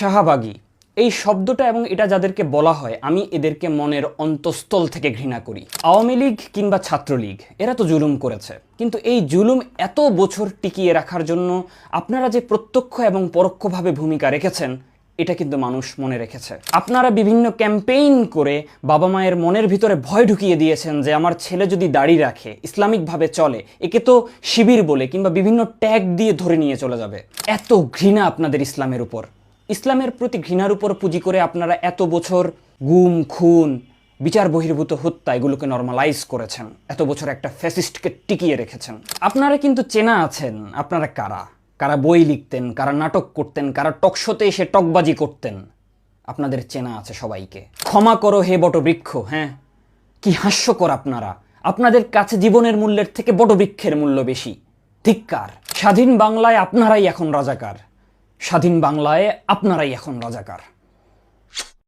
শাহবাগী। এই শব্দটা এবং এটা যাদেরকে বলা হয়, আমি এদেরকে মনের অন্তঃস্থল থেকে ঘৃণা করি। আওয়ামী লীগ কিংবা ছাত্রলীগ, এরা তো জুলুম করেছে। কিন্তু এই জুলুম এত বছর টিকিয়ে রাখার জন্য আপনারা যে প্রত্যক্ষ এবং পরোক্ষভাবে ভূমিকা রেখেছেন, এটা কিন্তু মানুষ মনে রেখেছে। আপনারা বিভিন্ন ক্যাম্পেইন করে বাবা মায়ের মনের ভিতরে ভয় ঢুকিয়ে দিয়েছেন যে, আমার ছেলে যদি দাড়ি রাখে, ইসলামিকভাবে চলে, একে তো শিবির বলে কিংবা বিভিন্ন ট্যাগ দিয়ে ধরে নিয়ে চলে যাবে। এত ঘৃণা আপনাদের ইসলামের উপর। ইসলামের প্রতি ঘৃণার উপর পুঁজি করে আপনারা এত বছর গুম, খুন, বিচার বহির্ভূত হত্যা এগুলোকে নর্মালাইজ করেছেন। এত বছর একটা ফ্যাসিস্টকে টিকিয়ে রেখেছেন। আপনারা কিন্তু চেনা আছেন, আপনারা কারা? কারা বই লিখতেন, কারা নাটক করতেন, কারা টকশোতে এসে টকবাজি করতেন? আপনাদের চেনা আছে সবাইকে। ক্ষমা করো হে বটবৃক্ষ হ্যাঁ? কি হাস্যকর আপনারা। আপনাদের কাছে জীবনের মূল্যের থেকে বটবৃক্ষের মূল্য বেশি। ধিক্কার। স্বাধীন বাংলায় আপনারাই এখন রাজাকার। স্বাধীন বাংলায় আপনারাই এখন রাজাকার।